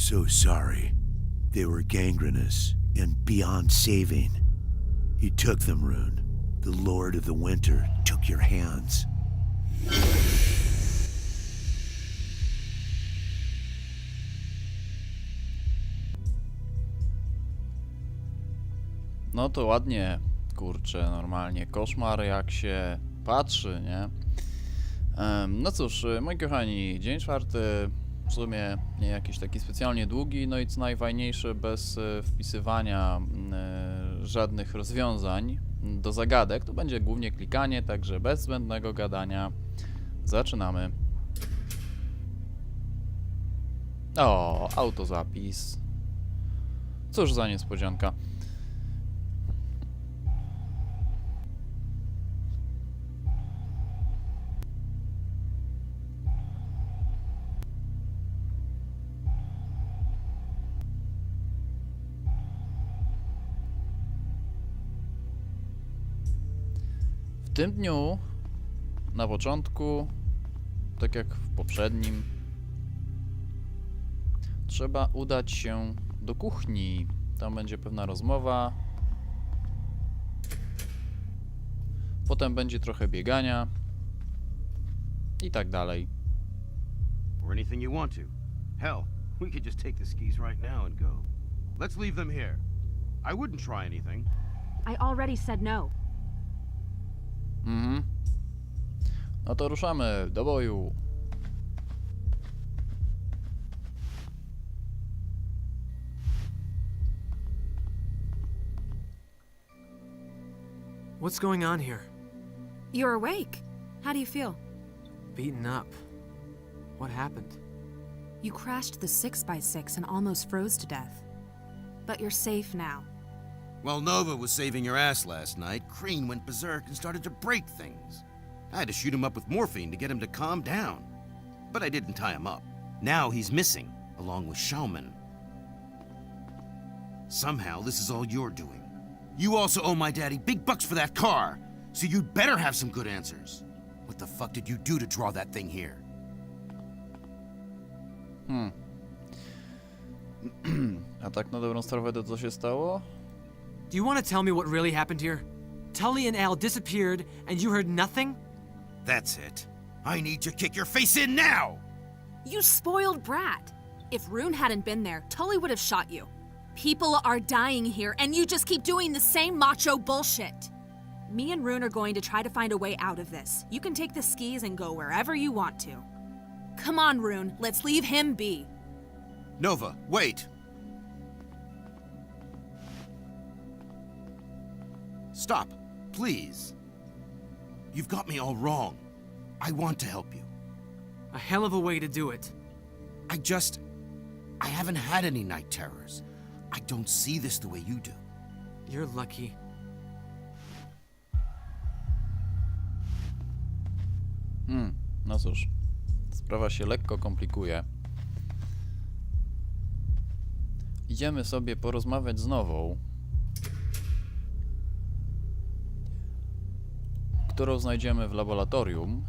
so sorry. They were gangrenous and beyond saving. He took them, Rune. The Lord of the Winter took your hands. No to ładnie, kurczę, normalnie. Koszmar jak się patrzy, nie? No cóż, y, moi kochani, dzień czwarty w sumie nie jakiś taki specjalnie długi, no i co najfajniejsze, bez y, wpisywania y, żadnych rozwiązań do zagadek. To będzie głównie klikanie, także bez zbędnego gadania zaczynamy. O, autozapis. Cóż za niespodzianka. Tym dniu, na początku, tak jak w poprzednim, trzeba udać się do kuchni. Tam będzie pewna rozmowa. Potem będzie trochę biegania. I tak dalej. or anything you want to. Hell, we could just take the skis right now and go. Let's leave them here. I wouldn't try anything. I already said no. Mhm. No to ruszamy do boju. What's going on here? You're awake. How do you feel? Beaten up. What happened? You crashed the 6x6 and almost froze to death. But you're safe now. While Nova was saving your ass last night, Crean went berserk and started to break things. I had to shoot him up with morphine to get him to calm down. But I didn't tie him up. Now he's missing, along with Schauman. Somehow, this is all you're doing. You also owe my daddy big bucks for that car, so you'd better have some good answers. What the fuck did you do to draw that thing here? Hmm. A tak na dobrą sprawę to co się stało? Do you want to tell me what really happened here? Tully and Al disappeared, and you heard nothing? That's it. I need to kick your face in now! You spoiled brat. If Rune hadn't been there, Tully would have shot you. People are dying here, and you just keep doing the same macho bullshit. Me and Rune are going to try to find a way out of this. You can take the skis and go wherever you want to. Come on, Rune, let's leave him be. Nova, wait! Stop, please. You've got me all wrong. I want to help you. A hell of a way to do it. I just. I haven't had any night terrors. I don't see this the way you do. You're lucky. Hmm, no cóż. Sprawa się lekko komplikuje. Idziemy sobie porozmawiać z nową. Którą znajdziemy w laboratorium.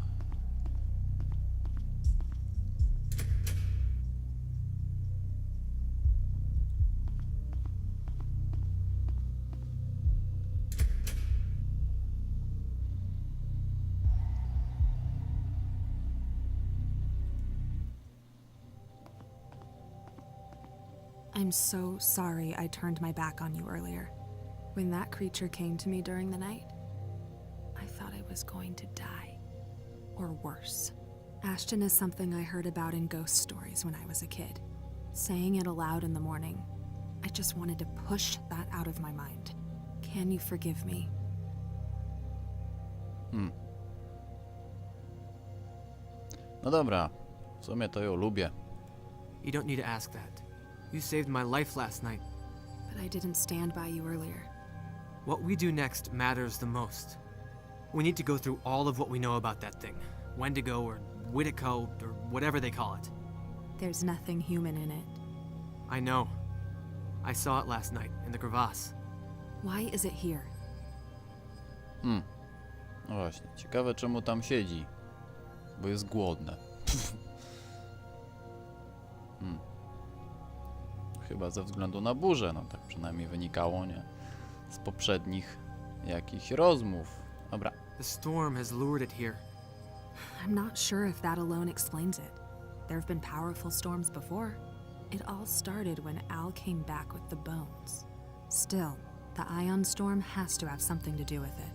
I'm so sorry I turned my back on you earlier. When that creature came to me during the night, was going to die. Or worse. Ashton is something I heard about in ghost stories when I was a kid. Saying it aloud in the morning, I just wanted to push that out of my mind. Can you forgive me? Hmm. No dobra, w sumie to ją lubię. You don't need to ask that. You saved my life last night. But I didn't stand by you earlier. What we do next matters the most. We need to go through all of what we know about that thing Wendigo or Whitico or whatever they call it. There's nothing human in it. I know. I saw it last night in the crevasse. Why is it here? No właśnie, ciekawe czemu tam siedzi. Bo jest głodne. hmm. chyba ze względu na burzę, no tak przynajmniej wynikało, nie? Z poprzednich jakichś rozmów. Dobra, The storm has lured it here. I'm not sure if that alone explains it. There have been powerful storms before. It all started when Al came back with the bones. Still, the ion storm has to have something to do with it.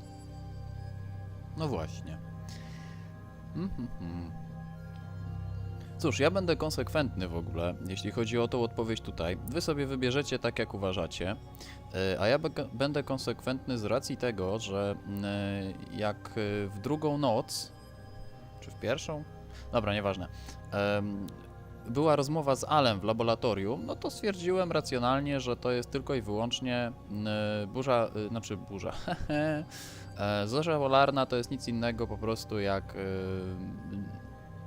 no właśnie. Mhm, mhm. Cóż, ja będę konsekwentny w ogóle, jeśli chodzi o tą odpowiedź tutaj. Wy sobie wybierzecie tak, jak uważacie, e, a ja będę konsekwentny z racji tego, że e, jak e, w drugą noc, czy w pierwszą? Dobra, nieważne. była rozmowa z Alem w laboratorium, no to stwierdziłem racjonalnie, że to jest tylko i wyłącznie e, burza, znaczy burza. Zorza polarna to jest nic innego po prostu jak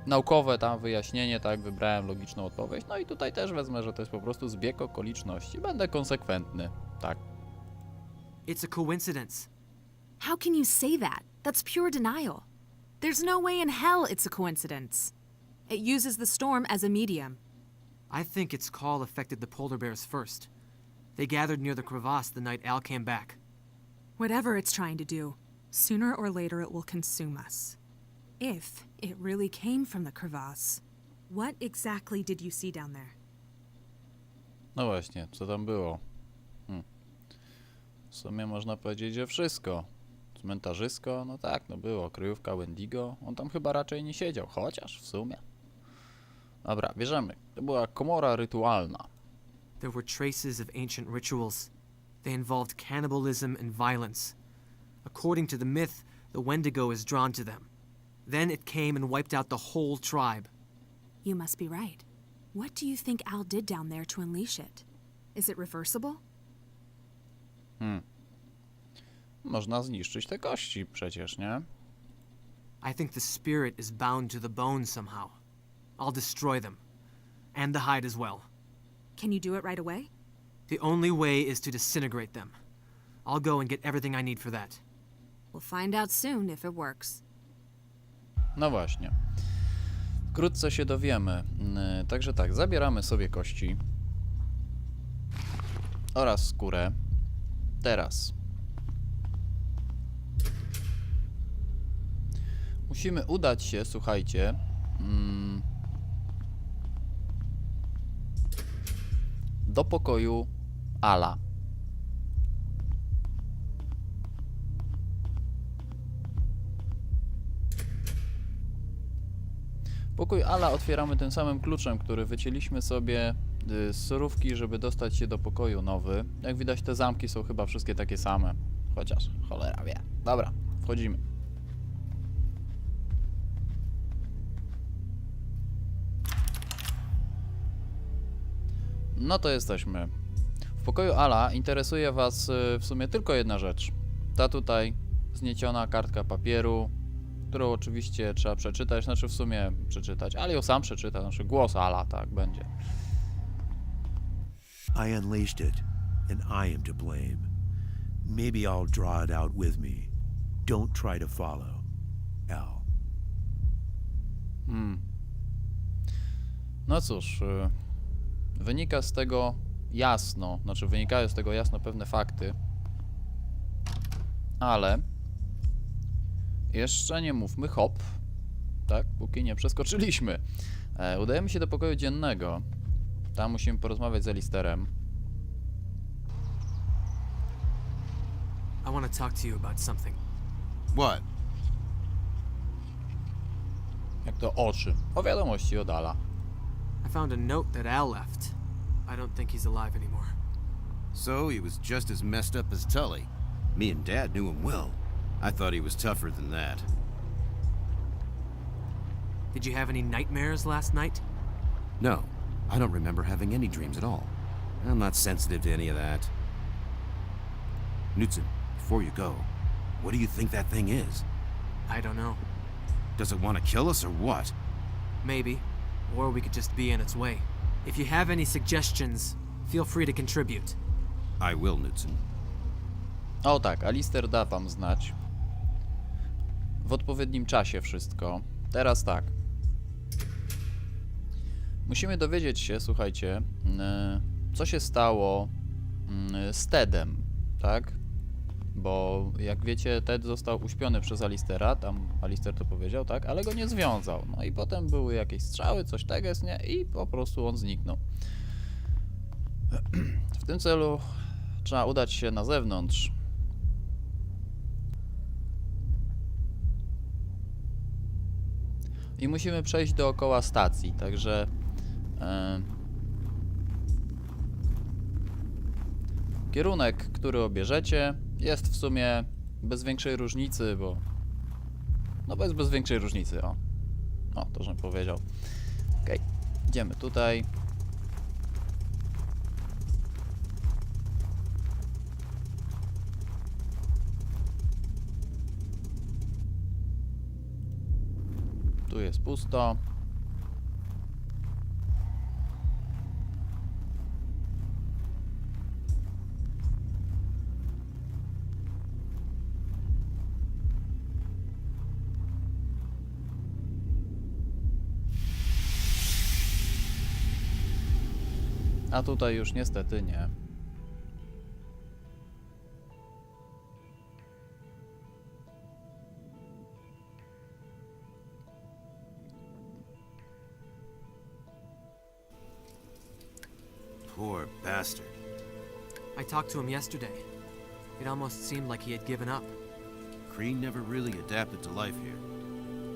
naukowe tam wyjaśnienie, tak, wybrałem logiczną odpowiedź. No i tutaj też wezmę, że to jest po prostu zbieg okoliczności. Będę konsekwentny, tak. It's a coincidence. How can you say that? That's pure denial. There's no way in hell it's a coincidence. It uses the storm as a medium. I think its call affected the polar bears first. They gathered near the crevasse the night Al came back. Whatever it's trying to do, sooner or later it will consume us. If it really came from the crevasse, what exactly did you see down there? No właśnie, co tam było? Hm. W sumie można powiedzieć, że wszystko. Cmentarzysko, no tak, no było. Kryjówka Wendigo, on tam chyba raczej nie siedział, chociaż w sumie. Dobra, bierzemy. To była komora rytualna. There were traces of ancient rituals. They involved cannibalism and violence. According to the myth, the Wendigo is drawn to them. Then it came and wiped out the whole tribe. You must be right. What do you think Al did down there to unleash it? Is it reversible? Hmm. Można zniszczyć te kości przecież, nie? I think the spirit is bound to the bones somehow. I'll destroy them. And the hide as well. Can you do it right away? The only way is to disintegrate them. I'll go and get everything I need for that. We'll find out soon if it works. No właśnie. Wkrótce się dowiemy. Yy, Także tak, zabieramy sobie kości oraz skórę. Teraz musimy udać się, słuchajcie, mm, do pokoju Ala. Pokój Ala otwieramy tym samym kluczem, który wycięliśmy sobie y, z surówki, żeby dostać się do pokoju nowy. Jak widać te zamki są chyba wszystkie takie same. Chociaż cholera wie. Dobra, wchodzimy. No to jesteśmy. W pokoju Ala interesuje Was y, w sumie tylko jedna rzecz. Ta tutaj znieciona kartka papieru, którą oczywiście trzeba przeczytać, znaczy w sumie przeczytać, ale ją sam przeczyta, znaczy głos Ala, tak będzie. I unleashed it, and I am to blame. Maybe I'll draw it out with me. Don't try to follow. Al. Hmm. No cóż, y, wynika z tego jasno, znaczy wynikają z tego jasno pewne fakty, ale jeszcze nie mówmy hop, tak, póki nie przeskoczyliśmy. E, udajemy się do pokoju dziennego, tam musimy porozmawiać z Elisterem. I want to talk to you about something. What? Jak to o czym? O wiadomości od Ala. I found a note that Al left. I don't think he's alive anymore. So he was just as messed up as Tully. Me and Dad knew him well. I thought he was tougher than that. Did you have any nightmares last night? No, I don't remember having any dreams at all. I'm not sensitive to any of that. Knutson, before you go, what do you think that thing is? I don't know. Does it want to kill us or what? Maybe. Or we could just be in its way. If you have any suggestions, feel free to contribute. I will, Knutson. O tak, Alister da wam znać. W odpowiednim czasie wszystko. Teraz tak. Musimy dowiedzieć się, słuchajcie, yy, co się stało mm, z Tedem, tak? Bo jak wiecie, Ted został uśpiony przez Alistera, tam Alister to powiedział, tak? Ale go nie związał. No i potem były jakieś strzały, coś teges, nie? I po prostu on zniknął. W tym celu trzeba udać się na zewnątrz. I musimy przejść dookoła stacji, także... E, kierunek, który obierzecie, jest w sumie bez większej różnicy, bo... No bez, bez większej różnicy, o. O, to żebym powiedział. Okej, idziemy tutaj. Jest pusto. A tutaj już niestety nie. Poor bastard. I talked to him yesterday. It almost seemed like he had given up. Crane never really adapted to life here.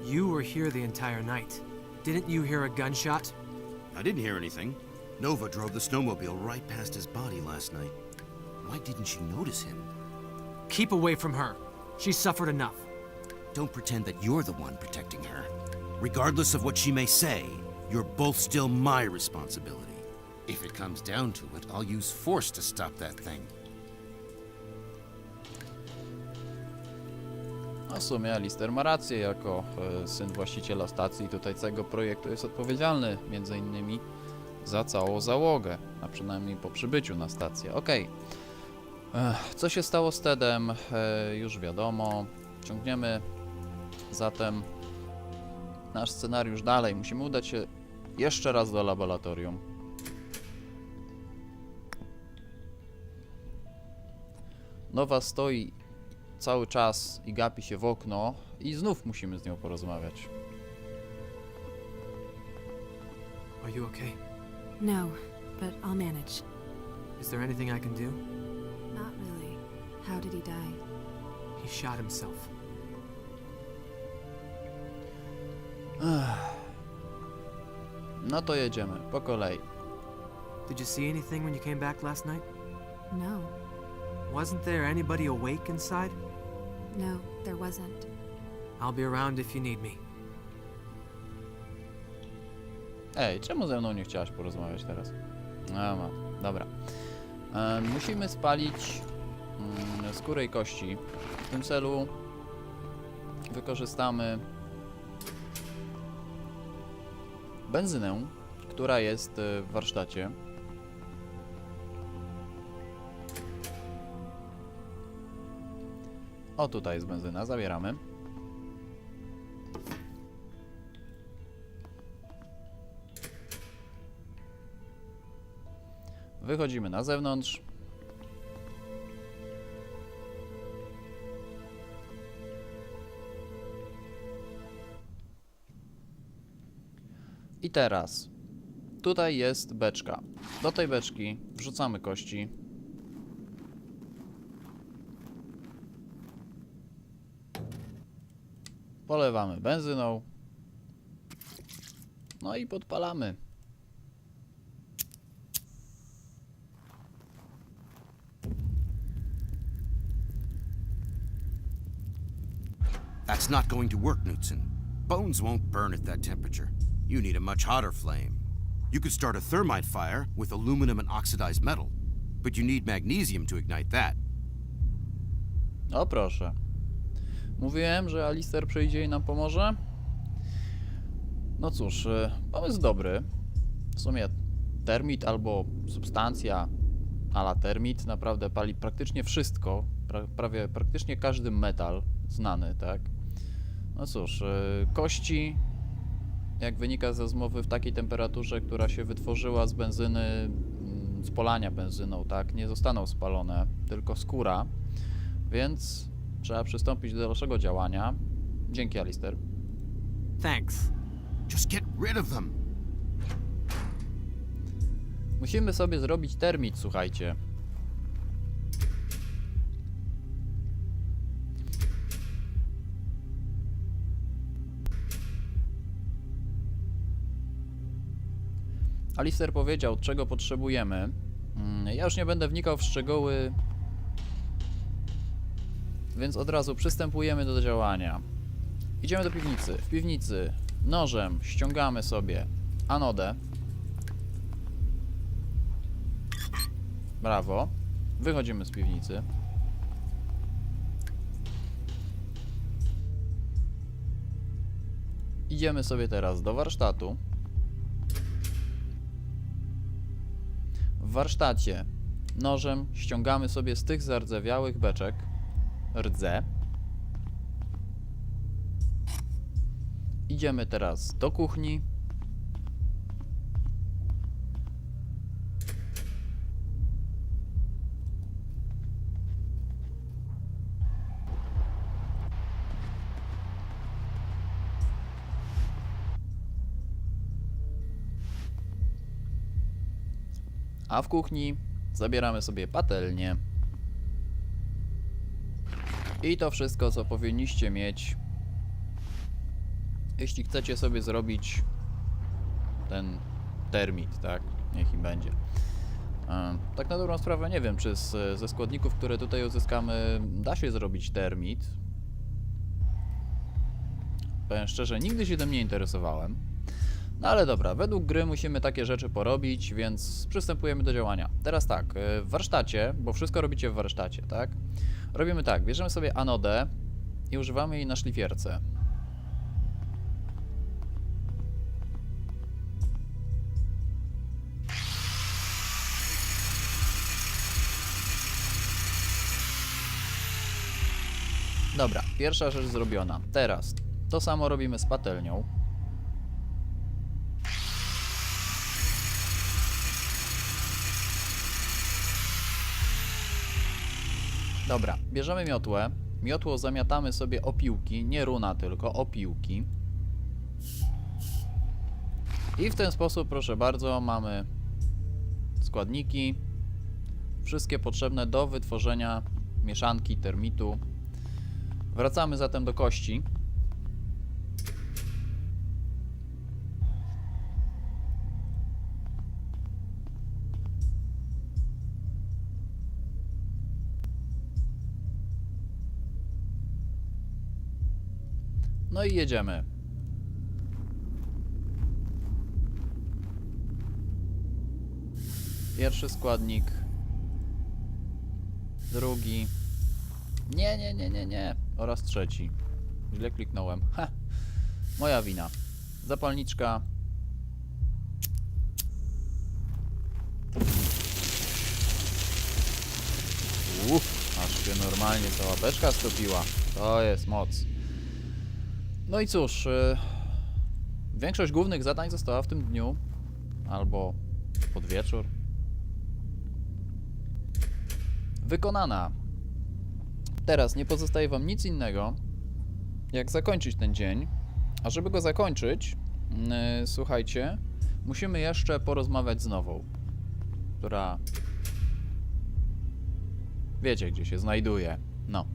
You were here the entire night. Didn't you hear a gunshot? I didn't hear anything. Nova drove the snowmobile right past his body last night. Why didn't she notice him? Keep away from her. She's suffered enough. Don't pretend that you're the one protecting her. Regardless of what she may say, you're both still my responsibility. If it comes down to it, I'll use force to stop that thing. No w sumie Alister ma rację, jako e, syn właściciela stacji tutaj całego projektu jest odpowiedzialny między innymi za całą załogę, a przynajmniej po przybyciu na stację. Okej. Co się stało z Tedem? E, już wiadomo. Ciągniemy zatem nasz scenariusz dalej. Musimy udać się jeszcze raz do laboratorium. Nowa stoi cały czas i gapi się w okno i znów musimy z nią porozmawiać. Are you okay? No, but I'll manage. Is there anything I can do? Not really. How did he die? He shot himself. No to jedziemy, po kolei. Did you see anything when you came back last night? No, Wasn't there anybody awake inside? no, there wasn't. I'll be around if you need me. Ej, czemu ze mną nie chciałaś porozmawiać teraz? A, ma, dobra. E, musimy spalić mm, skórę i kości. W tym celu wykorzystamy benzynę, która jest e, w warsztacie. O, tutaj jest benzyna, zabieramy. Wychodzimy na zewnątrz. I teraz tutaj jest beczka. Do tej beczki wrzucamy kości. Polewamy benzyną. No i podpalamy. That's not going to work, Knutson. Bones won't burn at that temperature. You need a much hotter flame. You could start a thermite fire with aluminum and oxidized metal, but you need magnesium to ignite that. O proszę. Mówiłem, że Alister przyjdzie i nam pomoże. No cóż, y, pomysł dobry. W sumie termit albo substancja ala termit naprawdę pali praktycznie wszystko. Pra, prawie praktycznie każdy metal znany, tak? No cóż, y, kości, jak wynika ze zmowy w takiej temperaturze, która się wytworzyła z benzyny, mm, spolania benzyną, tak? Nie zostaną spalone, tylko skóra. Więc trzeba przystąpić do dalszego działania. Dzięki, Alister. Thanks. Just get rid of them. Musimy sobie zrobić termit, słuchajcie. Alister powiedział, czego potrzebujemy. Mm, Ja już nie będę wnikał w szczegóły, więc od razu przystępujemy do działania. Idziemy do piwnicy. W piwnicy nożem ściągamy sobie anodę. Brawo. Wychodzimy z piwnicy. Idziemy sobie teraz do warsztatu. W warsztacie nożem ściągamy sobie z tych zardzewiałych beczek rdze. Idziemy teraz do kuchni. A w kuchni zabieramy sobie patelnię. I to wszystko, co powinniście mieć, jeśli chcecie sobie zrobić ten termit, tak? Niech im będzie. E, Tak na dobrą sprawę nie wiem, czy z, ze składników, które tutaj uzyskamy, da się zrobić termit. Powiem szczerze, nigdy się tym nie interesowałem. No ale dobra, według gry musimy takie rzeczy porobić, więc przystępujemy do działania. Teraz tak, y, w warsztacie, bo wszystko robicie w warsztacie, tak? Robimy tak, bierzemy sobie anodę i używamy jej na szlifierce. Dobra, pierwsza rzecz zrobiona. Teraz to samo robimy z patelnią. Dobra, bierzemy miotłę. Miotło zamiatamy sobie opiłki, nie runa tylko, opiłki. I w ten sposób, proszę bardzo, mamy składniki, wszystkie potrzebne do wytworzenia mieszanki termitu. Wracamy zatem do kości. No i jedziemy. Pierwszy składnik. Drugi. Nie, nie, nie, nie, nie. Oraz trzeci. Źle kliknąłem. Ha. Moja wina. Zapalniczka. Uff, aż się normalnie cała beczka stopiła. To jest moc. No i cóż, y, większość głównych zadań została w tym dniu, albo pod wieczór, wykonana. Teraz nie pozostaje Wam nic innego, jak zakończyć ten dzień. A żeby go zakończyć, y, słuchajcie, musimy jeszcze porozmawiać z Nową, która wiecie, gdzie się znajduje. No.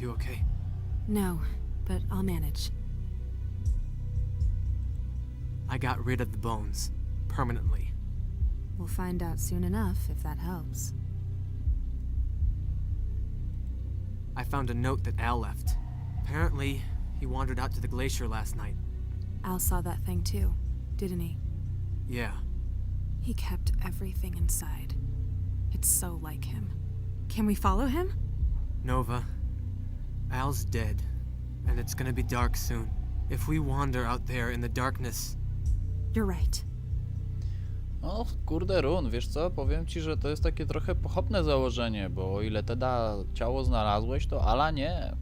You okay? No, but I'll manage. I got rid of the bones. Permanently. We'll find out soon enough if that helps. I found a note that Al left. Apparently, he wandered out to the glacier last night. Al saw that thing too, didn't he? Yeah. He kept everything inside. It's so like him. Can we follow him? Nova, Al's dead, and it's gonna be dark soon. If we wander out there in the darkness, You're right. No, kurde run, wiesz co, powiem ci, że to jest takie trochę pochopne założenie, bo o ile Teda ciało znalazłeś, to Ala nie.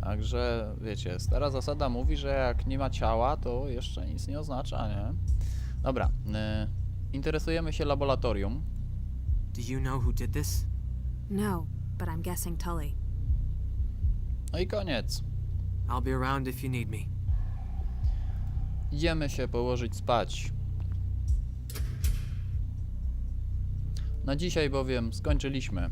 Także, wiecie, stara zasada mówi, że jak nie ma ciała, to jeszcze nic nie oznacza, nie? Dobra, y, interesujemy się laboratorium. Do you know who did this? No, but I'm guessing Tully. No i koniec. I'll be around if you need me. Idziemy się położyć spać. Na dzisiaj bowiem skończyliśmy.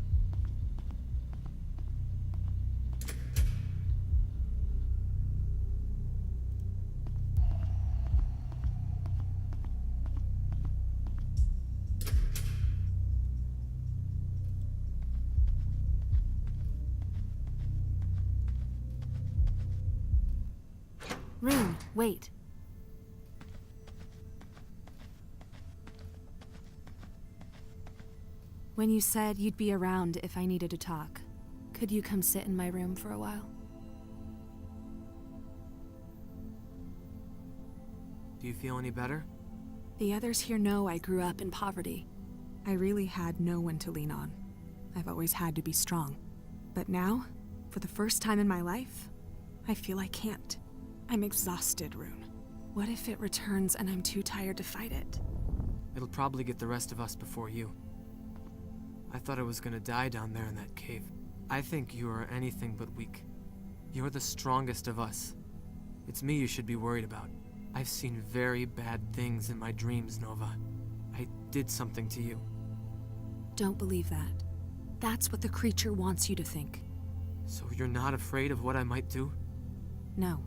Wait. When you said you'd be around if I needed to talk, could you come sit in my room for a while? Do you feel any better? The others here know I grew up in poverty. I really had no one to lean on. I've always had to be strong. But now, for the first time in my life, I feel I can't. I'm exhausted, Rune. What if it returns and I'm too tired to fight it? It'll probably get the rest of us before you. I thought I was gonna die down there in that cave. I think you are anything but weak. You're the strongest of us. It's me you should be worried about. I've seen very bad things in my dreams, Nova. I did something to you. Don't believe that. That's what the creature wants you to think. So you're not afraid of what I might do? No,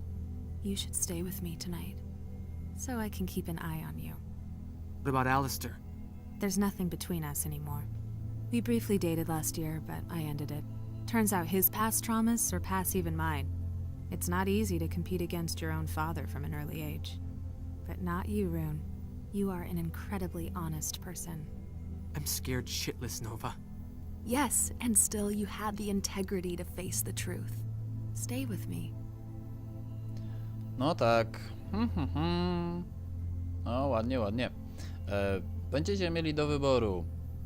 you should stay with me tonight. So I can keep an eye on you. What about Alistair? There's nothing between us anymore. We briefly dated last year, but I ended it. Turns out his past traumas surpass even mine. It's not easy to compete against your own father from an early age. But not you, Rune. You are an incredibly honest person. I'm scared shitless, Nova. Yes, and still you had the integrity to face the truth. Stay with me. No tak. Hmm, hmm, hmm. No, ładnie, ładnie. E, będziecie mieli do wyboru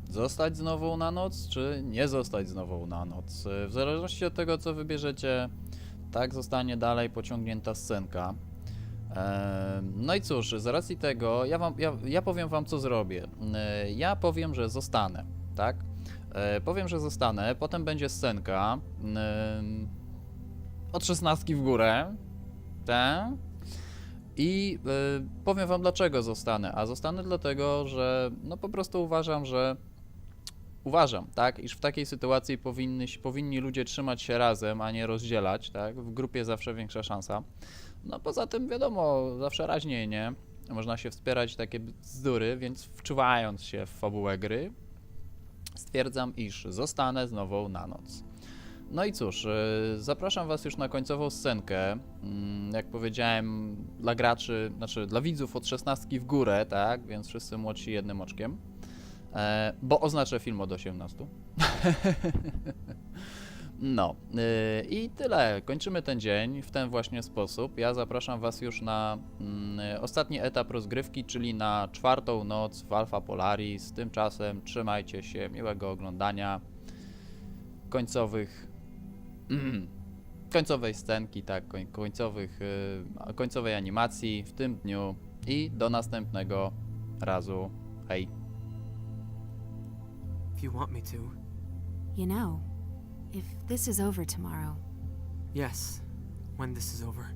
zostać znowu na noc, czy nie zostać znowu na noc. E, w zależności od tego, co wybierzecie, tak zostanie dalej pociągnięta scenka. E, no i cóż, z racji tego, ja, wam, ja, ja powiem wam, co zrobię. E, ja powiem, że zostanę, tak? Powiem, że zostanę, potem będzie scenka. Od szesnastki w górę, I y, powiem wam dlaczego zostanę. A zostanę dlatego, że no po prostu uważam, że uważam, tak, iż w takiej sytuacji powinny, powinni ludzie trzymać się razem, a nie rozdzielać, tak? W grupie zawsze większa szansa. No poza tym wiadomo, zawsze raźniej, nie? Można się wspierać takie bzdury, więc wczuwając się w fabułę gry, stwierdzam, iż zostanę znowu na noc. No i cóż, y, zapraszam Was już na końcową scenkę. Mm, Jak powiedziałem, dla graczy, znaczy dla widzów od 16 w górę, tak? Więc wszyscy młodsi jednym oczkiem. E, bo oznaczę film od 18. No y, i tyle. Kończymy ten dzień w ten właśnie sposób. Ja zapraszam Was już na mm, ostatni etap rozgrywki, czyli na czwartą noc w Alpha Polaris. Tymczasem trzymajcie się, miłego oglądania końcowych końcowej scenki, tak, koń, końcowych, y, końcowej animacji w tym dniu i do następnego razu. Hej. If you want me to. You know, if this is over tomorrow, Yes, when this is over.